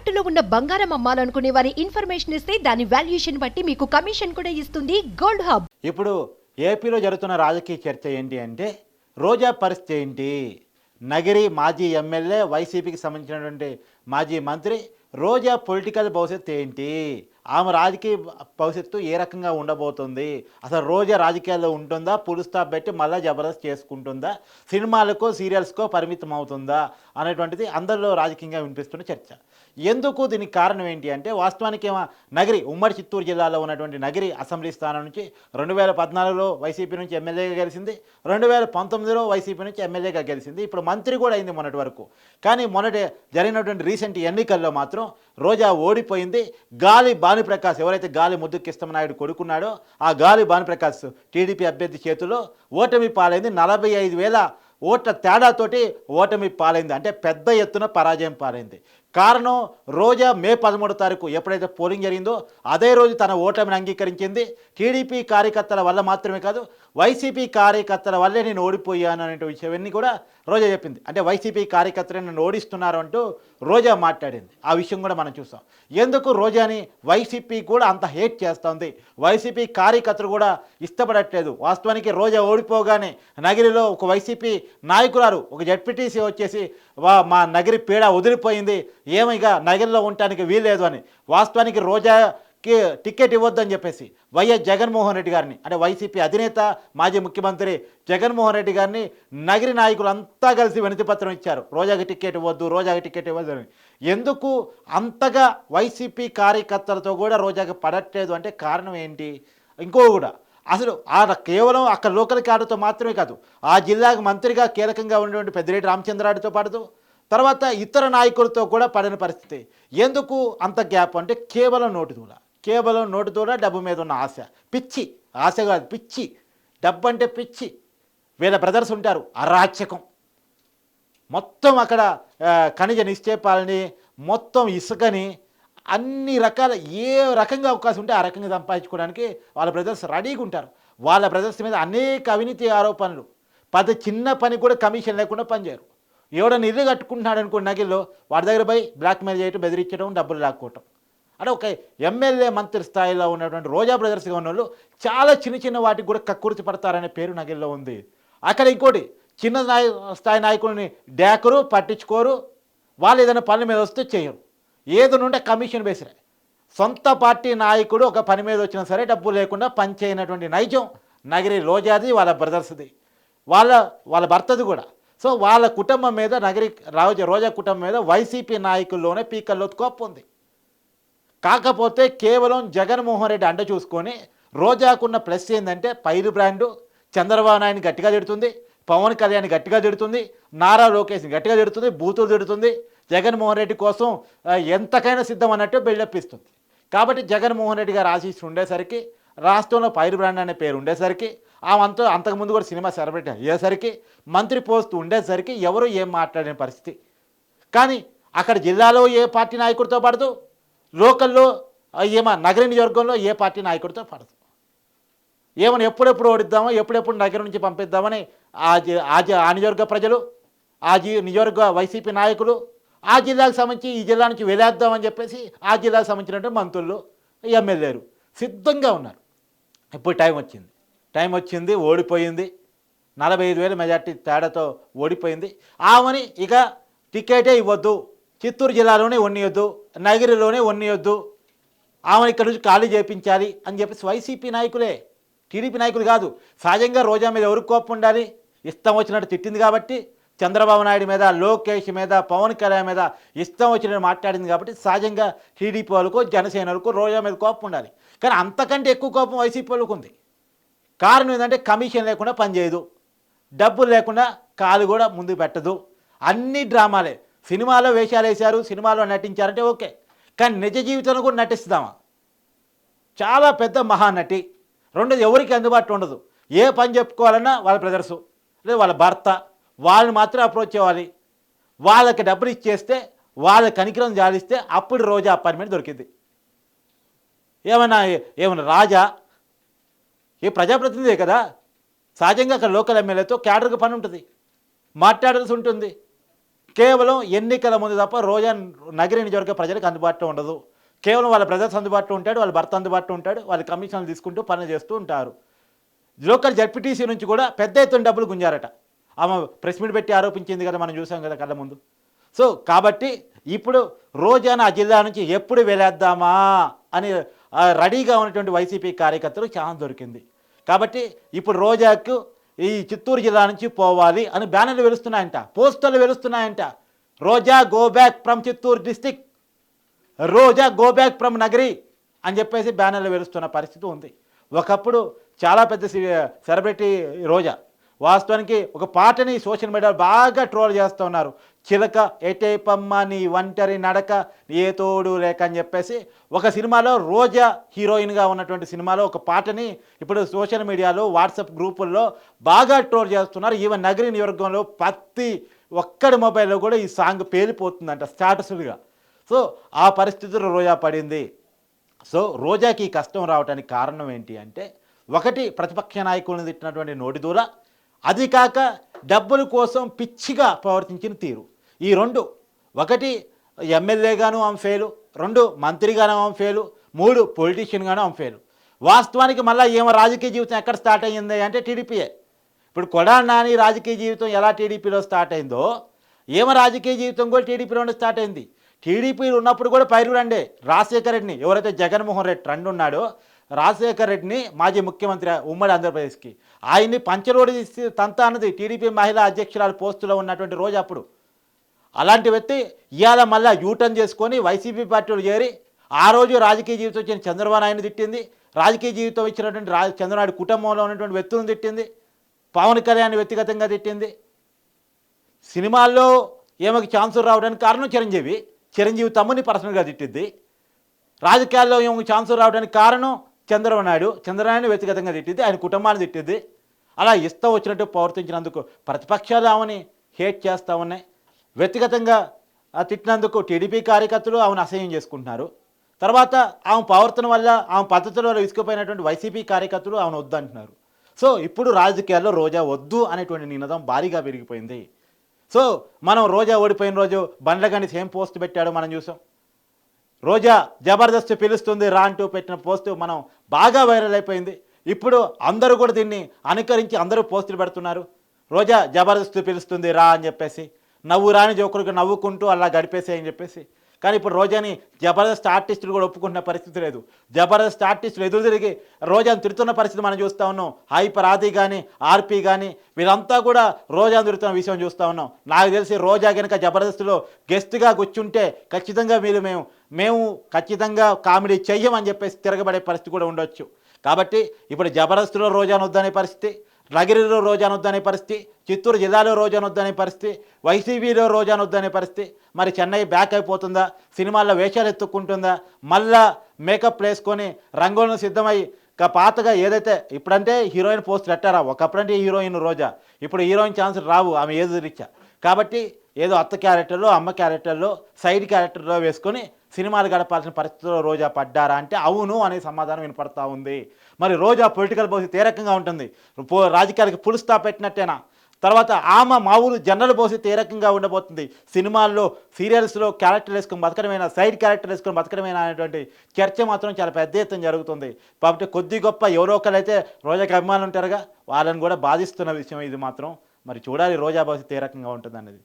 తాకట్టులో ఉన్న బంగారం అమ్మాలనుకునే వారి ఇన్ఫర్మేషన్ ఇస్తే దాని వాల్యుయేషన్ బట్టి మీకు కమిషన్ కూడా ఇస్తుంది గోల్డ్ హబ్. ఇప్పుడు ఏపీలో జరుగుతున్న రాజకీయ చర్చ ఏంటి అంటే రోజా పరిస్థితి ఏంటి? నగిరి మాజీ ఎమ్మెల్యే వైసీపీకి సంబంధించినటువంటి మాజీ మంత్రి రోజా పొలిటికల్ భవిష్యత్తు ఏంటి? ఆమె రాజకీయ భవిష్యత్తు ఏ రకంగా ఉండబోతుంది? అసలు రోజా రాజకీయాల్లో ఉంటుందా? పులు స్టాప్ పెట్టి మళ్ళీ జబర్దస్త్ చేసుకుంటుందా? సినిమాలకో సీరియల్స్కో పరిమితం అవుతుందా అనేటువంటిది అందరిలో రాజకీయంగా వినిపిస్తున్న చర్చ. ఎందుకు దీనికి కారణం ఏంటి అంటే వాస్తవానికి నగరి ఉమ్మడి చిత్తూరు జిల్లాలో ఉన్నటువంటి నగరి అసెంబ్లీ స్థానం నుంచి రెండు వేల పద్నాలుగులో వైసీపీ నుంచి ఎమ్మెల్యేగా గెలిచింది. రెండు వేల పంతొమ్మిదిలో వైసీపీ నుంచి ఎమ్మెల్యేగా గెలిచింది. ఇప్పుడు మంత్రి కూడా అయింది మొన్నటి వరకు. కానీ మొన్నటి జరిగినటువంటి రీసెంట్ ఎన్నికల్లో మాత్రం రోజా ఓడిపోయింది. గాలి భానుప్రకాష్ ఎవరైతే గాలి ముద్దుకిస్తమ నాయుడు కొడుకున్నాడో ఆ గాలి భానుప్రకాష్ టీడీపీ అభ్యర్థి చేతిలో ఓటమి పాలైంది. నలభై ఐదు వేల ఓట్ల తేడాతోటి ఓటమి పాలైంది. అంటే పెద్ద ఎత్తున పరాజయం పాలైంది. కారణం రోజా మే పదమూడో తారీఖు ఎప్పుడైతే పోలింగ్ జరిగిందో అదే రోజు తన ఓటమిని అంగీకరించింది. టీడీపీ కార్యకర్తల వల్ల మాత్రమే కాదు వైసీపీ కార్యకర్తల వల్లే నేను ఓడిపోయాను అనే విషయాన్ని కూడా రోజా చెప్పింది. అంటే వైసీపీ కార్యకర్తలు నన్ను ఓడిస్తున్నారు అంటూ రోజా మాట్లాడింది. ఆ విషయం కూడా మనం చూసాం. ఎందుకు రోజాని వైసీపీ కూడా అంత హేట్ చేస్తోంది? వైసీపీ కార్యకర్తలు కూడా ఇష్టపడట్లేదు. వాస్తవానికి రోజా ఓడిపోగానే నగిరిలో ఒక వైసీపీ నాయకురాలు ఒక జడ్పీటీసీ వచ్చేసి వా మా నగిరి పీడ వదిలిపోయింది. ఏమైగా నగిరిలో ఉండటానికి వీల్లేదు అని. వాస్తవానికి రోజాకి టికెట్ ఇవ్వద్దని చెప్పేసి వైఎస్ జగన్మోహన్ రెడ్డి గారిని అంటే వైసీపీ అధినేత మాజీ ముఖ్యమంత్రి జగన్మోహన్ రెడ్డి గారిని నగిరి నాయకులు అంతా కలిసి వినతిపత్రం ఇచ్చారు. రోజాకి టికెట్ ఇవ్వద్దు రోజాకి టికెట్ ఇవ్వద్దు అని. ఎందుకు అంతగా వైసీపీ కార్యకర్తలతో కూడా రోజాకి పడట్లేదు అంటే కారణం ఏంటి? ఇంకో కూడా. అసలు ఆ కేవలం అక్కడ లోకల్ క్యాడర్తో మాత్రమే కాదు ఆ జిల్లాకు మంత్రిగా కీలకంగా ఉన్నటువంటి పెద్దిరెడ్డి రామచంద్రారెడ్డితో పాటు తర్వాత ఇతర నాయకులతో కూడా పడిన పరిస్థితి. ఎందుకు అంత గ్యాప్ అంటే కేవలం నోటి దూడ కేవలం నోటి దూడ డబ్బు మీద ఉన్న ఆశ. పిచ్చి. ఆశ కాదు పిచ్చి. డబ్బు అంటే పిచ్చి. వీళ్ళ బ్రదర్స్ ఉంటారు అరాచకం. మొత్తం అక్కడ ఖనిజ నిక్షేపాలని మొత్తం ఇసుకని అన్ని రకాల ఏ రకంగా అవకాశం ఉంటే ఆ రకంగా సంపాదించుకోవడానికి వాళ్ళ బ్రదర్స్ రెడీగా ఉంటారు. వాళ్ళ బ్రదర్స్ మీద అనేక అవినీతి ఆరోపణలు. పది చిన్న పని కూడా కమిషన్ లేకుండా పనిచేయరు. ఎవడన్నా ఇల్లు కట్టుకుంటున్నాడు అనుకో నగిల్లో వాడి దగ్గర పోయి బ్లాక్మెయిల్ చేయడం బెదిరించడం డబ్బులు లాక్కోవటం. అంటే ఒక ఎమ్మెల్యే మంత్రి స్థాయిలో ఉన్నటువంటి రోజా బ్రదర్స్గా ఉన్న వాళ్ళు చాలా చిన్న చిన్న వాటికి కూడా కక్కుర్తి పడతారనే పేరు నగిల్లో ఉంది. అక్కడ ఇంకోటి చిన్న స్థాయి నాయకులని డేకరు పట్టించుకోరు. వాళ్ళు ఏదైనా పనుల మీద వస్తే చేయరు. ఏది నుండే కమిషన్ బేసిరే. సొంత పార్టీ నాయకుడు ఒక పని మీద వచ్చినా సరే డబ్బు లేకుండా పనిచేయనటువంటి నైజం నగరి రోజాది వాళ్ళ బ్రదర్స్ది. వాళ్ళ వాళ్ళ భర్తది కూడా. సో వాళ్ళ కుటుంబం మీద నగరి రాజా రోజా కుటుంబం మీద వైసీపీ నాయకుల్లోనే పీకల్లో కోపం ఉంది కాకపోతే కేవలం జగన్మోహన్ రెడ్డి అండ చూసుకొని రోజాకున్న ప్లస్ ఏంటంటే పైరు బ్రాండు చంద్రబాబు నాయుడిని గట్టిగా తిడుతుంది పవన్ కళ్యాణ్ గట్టిగా తిడుతుంది నారా లోకేష్ని గట్టిగా తిడుతుంది బూతులు తిడుతుంది జగన్మోహన్ రెడ్డి కోసం ఎంతకైనా సిద్ధం అన్నట్టు బిల్డప్ ఇస్తుంది కాబట్టి జగన్మోహన్ రెడ్డి గారు ఆశీస్సులు ఉండేసరికి రాష్ట్రంలో పైరు బ్రాండ్ అనే పేరు ఉండేసరికి ఆమె అంతకుముందు కూడా సినిమా సెలబ్రిటీ అయ్యేసరికి మంత్రి పోస్ట్ ఉండేసరికి ఎవరు ఏం మాట్లాడిన పరిస్థితి. కానీ అక్కడ జిల్లాలో ఏ పార్టీ నాయకుడితో పడదు లోకల్లో ఏమో ఏమా నగర నియోజకవర్గంలో ఏ పార్టీ నాయకుడితో పడదు. ఏమని ఎప్పుడెప్పుడు ఓడిద్దామో ఎప్పుడెప్పుడు నగరం నుంచి పంపిద్దామని ఆ ఆ నియోజకవర్గ ప్రజలు ఆ జి నియోజకవర్గ వైసీపీ నాయకులు ఆ జిల్లాకు సంబంధించి ఈ జిల్లా నుంచి వెళ్ళేద్దామని చెప్పేసి ఆ జిల్లాకు సంబంధించినటువంటి మంత్రులు ఎమ్మెల్యేలు సిద్ధంగా ఉన్నారు. ఇప్పుడు టైం వచ్చింది. టైం వచ్చింది ఓడిపోయింది. నలభై ఐదు వేల మెజార్టీ తేడాతో ఓడిపోయింది. ఆమెని ఇక టికెటే ఇవ్వద్దు. చిత్తూరు జిల్లాలోనే ఉన్నియొద్దు. నగిరిలోనే ఉన్నియొద్దు. ఆమెను ఇక్కడ నుంచి ఖాళీ చేయించాలి అని చెప్పేసి వైసీపీ నాయకులే టీడీపీ నాయకులు కాదు సహజంగా రోజా మీద ఎవరికి కోపం ఉండాలి? ఇష్టం వచ్చినట్టు తిట్టింది కాబట్టి చంద్రబాబు నాయుడు మీద లోకేష్ మీద పవన్ కళ్యాణ్ మీద ఇష్టం వచ్చిన మాట్లాడింది కాబట్టి సహజంగా టీడీపీ వాళ్ళకు జనసేనలకు రోజా మీద కోపం ఉండాలి. కానీ అంతకంటే ఎక్కువ కోపం వైసీపీ వాళ్ళకు ఉంది. కారణం ఏంటంటే కమిషన్ లేకుండా పనిచేయదు డబ్బులు లేకుండా కాలు కూడా ముందు పెట్టదు. అన్ని డ్రామాలే. సినిమాలో వేషాలు వేశారు సినిమాలో నటించారంటే ఓకే. కానీ నిజ జీవితంలో కూడా నటిస్తామా? చాలా పెద్ద మహానటి రెండోది ఎవరికి అందుబాటులో ఉండదు. ఏ పని చెప్పుకోవాలన్నా వాళ్ళ బ్రదర్సు లేదా వాళ్ళ భర్త వాళ్ళని మాత్రం అప్రోచ్ అవ్వాలి వాళ్ళకి డబ్బులు ఇచ్చేస్తే వాళ్ళ కనికరం జాలిస్తే అప్పుడు రోజా అపాయింట్మెంట్ దొరికింది. ఏమన్నా ఏమన్నా రాజా? ఏ ప్రజాప్రతినిధే కదా? సహజంగా అక్కడ లోకల్ ఎమ్మెల్యేతో క్యాడర్కి పని ఉంటుంది. మాట్లాడాల్సి ఉంటుంది. కేవలం ఎన్నికల ముందు తప్ప రోజా నగరి నియోజకవర్గ ప్రజలకు అందుబాటులో ఉండదు. కేవలం వాళ్ళ బ్రదర్స్ అందుబాటులో ఉంటాడు వాళ్ళ భర్త అందుబాటులో ఉంటాడు వాళ్ళ కమిషన్లు తీసుకుంటూ పనులు చేస్తూ ఉంటారు. లోకల్ జడ్పీటీసీ నుంచి కూడా పెద్ద ఎత్తున డబ్బులు గుంజారట. ఆమె ప్రెస్ మీట్ పెట్టి ఆరోపించింది కదా మనం చూసాం కదా కళ్ళ ముందు. సో కాబట్టి ఇప్పుడు రోజాన ఆ జిల్లా నుంచి ఎప్పుడు వెళ్ళేద్దామా అని రెడీగా ఉన్నటువంటి వైసీపీ కార్యకర్తలు ఛాన్స్ దొరికింది. కాబట్టి ఇప్పుడు రోజాకు ఈ చిత్తూరు జిల్లా నుంచి పోవాలి అని బ్యానర్లు వెలుస్తున్నాయంట పోస్టర్లు వెలుస్తున్నాయంట. Roja go back from Chittoor district Roja go back from Nagari అని చెప్పేసి బ్యానర్లు వెలుస్తున్న పరిస్థితి ఉంది. ఒకప్పుడు చాలా పెద్ద సెలబ్రిటీ రోజా. వాస్తవానికి ఒక పాటని సోషల్ మీడియాలో బాగా ట్రోల్ చేస్తూ ఉన్నారు. చిలక ఎటేపమ్మ నీ ఒంటరి నడక ఏ తోడు లేక అని చెప్పేసి ఒక సినిమాలో రోజా హీరోయిన్గా ఉన్నటువంటి సినిమాలో ఒక పాటని ఇప్పుడు సోషల్ మీడియాలో వాట్సాప్ గ్రూపుల్లో బాగా ట్రోల్ చేస్తున్నారు. ఈవెన్ నగరి నియోజకవర్గంలో ప్రతి ఒక్కడి మొబైల్లో కూడా ఈ సాంగ్ పేలిపోతుందంట స్టాటస్లుగా. సో ఆ పరిస్థితుల్లో రోజా పడింది. సో రోజాకి ఈ కష్టం రావడానికి కారణం ఏంటి అంటే ఒకటి ప్రతిపక్ష నాయకులను తిట్టినటువంటి నోటిదూల అది కాక డబ్బుల కోసం పిచ్చిగా ప్రవర్తించిన తీరు. ఈ రెండు ఒకటి ఎమ్మెల్యేగాను ఆమె ఫెయిలు రెండు మంత్రిగాను ఆమె ఫెయిలు మూడు పొలిటీషియన్గాను ఆమె ఫెయిలు. వాస్తవానికి మళ్ళీ ఏమో రాజకీయ జీవితం ఎక్కడ స్టార్ట్ అయ్యింది అంటే టీడీపీయే ఇప్పుడు కొడాలి నాని రాజకీయ జీవితం ఎలా టీడీపీలో స్టార్ట్ అయిందో ఏమో రాజకీయ జీవితం కూడా టీడీపీలోనే స్టార్ట్ అయింది. టీడీపీలు ఉన్నప్పుడు కూడా పైరు రండి రాజశేఖర రెడ్డిని. ఎవరైతే జగన్మోహన్ రెడ్డి ట్రెండ్ ఉన్నాడో రాజశేఖర రెడ్డిని మాజీ ముఖ్యమంత్రి ఉమ్మడి ఆంధ్రప్రదేశ్కి. ఆయన్ని పంచరోడి తంతా తంత అన్నది టీడీపీ మహిళా అధ్యక్షురాలు పోస్టులో ఉన్నటువంటి రోజు అప్పుడు. అలాంటి వ్యక్తి ఇవాళ మళ్ళీ యూటర్న్ చేసుకొని వైసీపీ పార్టీలో చేరి ఆ రోజు రాజకీయ జీవితం వచ్చిన చంద్రబాబు నాయుడు తిట్టింది. రాజకీయ జీవితం ఇచ్చినటువంటి రా చంద్రనాయుడు కుటుంబంలో ఉన్నటువంటి వ్యక్తులను తిట్టింది. పవన్ కళ్యాణ్ వ్యక్తిగతంగా తిట్టింది. సినిమాల్లో ఏమకి ఛాన్సులు రావడానికి కారణం చిరంజీవి. చిరంజీవి తమ్ముని పర్సనల్గా తిట్టింది. రాజకీయాల్లో ఏమో ఛాన్సులు రావడానికి కారణం చంద్రబాబు నాయుడు వ్యక్తిగతంగా తిట్టింది ఆయన కుటుంబాన్ని తిట్టింది. అలా ఇష్టం వచ్చినట్టు ప్రవర్తించినందుకు ప్రతిపక్షాలు ఆమెని హేట్ చేస్తూ ఉన్నాయి. వ్యక్తిగతంగా తిట్టినందుకు టీడీపీ కార్యకర్తలు ఆమెను అసహ్యం చేసుకుంటున్నారు. తర్వాత ఆమె ప్రవర్తన వల్ల ఆమె పద్ధతుల వల్ల ఇసుకుపోయినటువంటి వైసీపీ కార్యకర్తలు ఆమెను వద్దంటున్నారు. సో ఇప్పుడు రాజకీయాల్లో రోజా వద్దు అనేటువంటి నినాదం భారీగా పెరిగిపోయింది. సో మనం రోజా ఓడిపోయిన రోజు బండ్లగండి సేమ్ పోస్ట్ పెట్టాడు మనం చూసాం. రోజా జబర్దస్త్ పిలుస్తుంది రా అంటూ పెట్టిన పోస్ట్ మనం బాగా వైరల్ అయిపోయింది. ఇప్పుడు అందరూ కూడా దీన్ని అనుకరించి అందరూ పోస్టులు పెడుతున్నారు. రోజా జబర్దస్త్ పిలుస్తుంది రా అని చెప్పేసి. నవ్వు రాని జోకులకు నవ్వుకుంటూ అలా గడిపేసే అని చెప్పేసి. కానీ ఇప్పుడు రోజాని జబర్దస్త్ ఆర్టిస్టులు కూడా ఒప్పుకుంటున్న పరిస్థితి లేదు. జబర్దస్త్ ఆర్టిస్టులు ఎదురు తిరిగి రోజాను తిడుతున్న పరిస్థితి మనం చూస్తూ ఉన్నాం. హైపర్ ఆది కానీ ఆర్పీ కానీ వీరంతా కూడా రోజాను తిడుతున్న విషయం చూస్తూ ఉన్నాం. నాకు తెలిసి రోజా కనుక జబర్దస్త్లో గెస్ట్గా కూర్చుంటే ఖచ్చితంగా మీరు మేము మేము ఖచ్చితంగా కామెడీ చెయ్యమని చెప్పేసి తిరగబడే పరిస్థితి కూడా ఉండొచ్చు. కాబట్టి ఇప్పుడు జబర్దస్త్లో రోజాను వద్దనే పరిస్థితి నగిరిలో రోజాను వద్దనే పరిస్థితి చిత్తూరు జిల్లాలో రోజాను వద్దనే పరిస్థితి వైసీపీలో రోజాను వద్దనే పరిస్థితి. మరి చెన్నై బ్యాక్ అయిపోతుందా? సినిమాల్లో వేషాలు ఎత్తుక్కుంటుందా? మళ్ళా మేకప్ వేసుకొని రంగులను సిద్ధమై ఇక పాతగా ఏదైతే ఇప్పుడంటే హీరోయిన్ పోస్ట్ పెట్టారా ఒకప్పుడంటే హీరోయిన్ రోజా. ఇప్పుడు హీరోయిన్ ఛాన్స్ రావు ఆమె ఏదో రీచా. కాబట్టి ఏదో అత్త క్యారెక్టర్లో అమ్మ క్యారెక్టర్లో సైడ్ క్యారెక్టర్లో వేసుకొని సినిమాలు గడపాల్సిన పరిస్థితిలో రోజా పడ్డారా అంటే అవును అనే సమాధానం వినపడతా ఉంది. మరి రోజా పొలిటికల్ భవిష్యత్తు ఏ రకంగా ఉంటుంది? రాజకీయాలకు పులుస్తా పెట్టినట్టేనా? తర్వాత ఆమె మా ఊరు జనరల్ పోసి ఏ రకంగా ఉండబోతుంది? సినిమాల్లో సీరియల్స్లో క్యారెక్టర్ వేసుకొని బతకడమైనా? సైడ్ క్యారెక్టర్ వేసుకొని బతకడమైనా అనేటువంటి చర్చ మాత్రం చాలా పెద్ద ఎత్తున జరుగుతుంది. కాబట్టి కొద్ది గొప్ప ఎవరో ఒకరైతే రోజాకి అభిమానులు ఉంటారుగా వాళ్ళని కూడా బాధిస్తున్న విషయం ఇది మాత్రం. మరి చూడాలి రోజా భవిష్యత్తు ఏ రకంగా ఉంటుంది అనేది